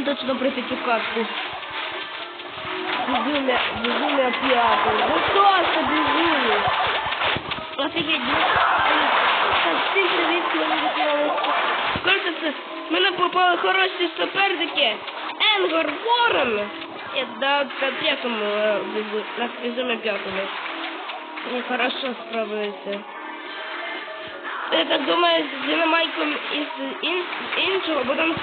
нам точно прийти цю катку. Безумие, безумие п'ятий. Ну просто безумие. Офігеть, ну, так всі привітки вони відмовилися. Це, в мене попали хороші суперники. Енгор Ворон. І да, на п'ятому, е, на безумие п'ятому. І хорошо справилися. Я так думаю, з Динамайком і з ін, іншого, бо там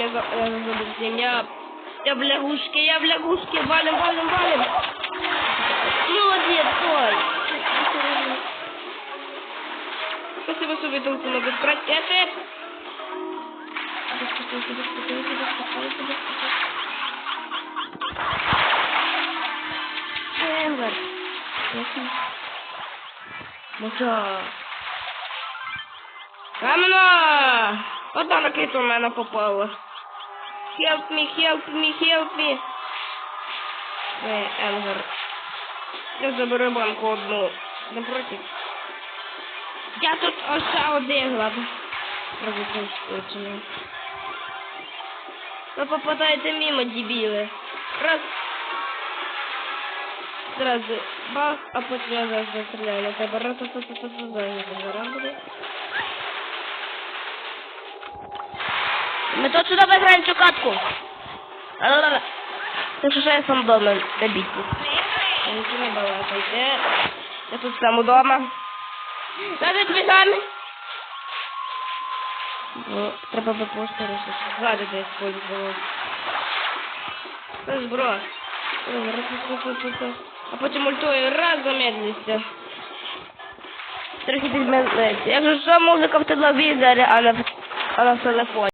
я, за- я забув з. Я, я в лягушки, я в лягушки, валим, валим, валим. Молодець, ой. Спасибо, что вы толку могут брать. Это... Можа. Камено! Одна ракета у мене попала. Help me, help me, help me. Е, Енгар. Я заберу банку одну. Не проти. Я тут один, ладно. Правильно. Ви попадаєте мимо, дебіли. Раз. Зразу бах, а потім я зараз застріляю на тебе. Раз, буде. Ми точно виграємо цю катку. Так що я сам вдома на бітку. Нічого не балакайте. Я тут сам. Навіть бігами. Ну, треба би просто рішити. Ззаду десь пользував. Це ж бро. Раз, раз, раз, раз, раз. А потім ультою раз замедлюся. Трохи підмедлиться. Я ж що музика в телевізорі, а не в, а не в телефоні.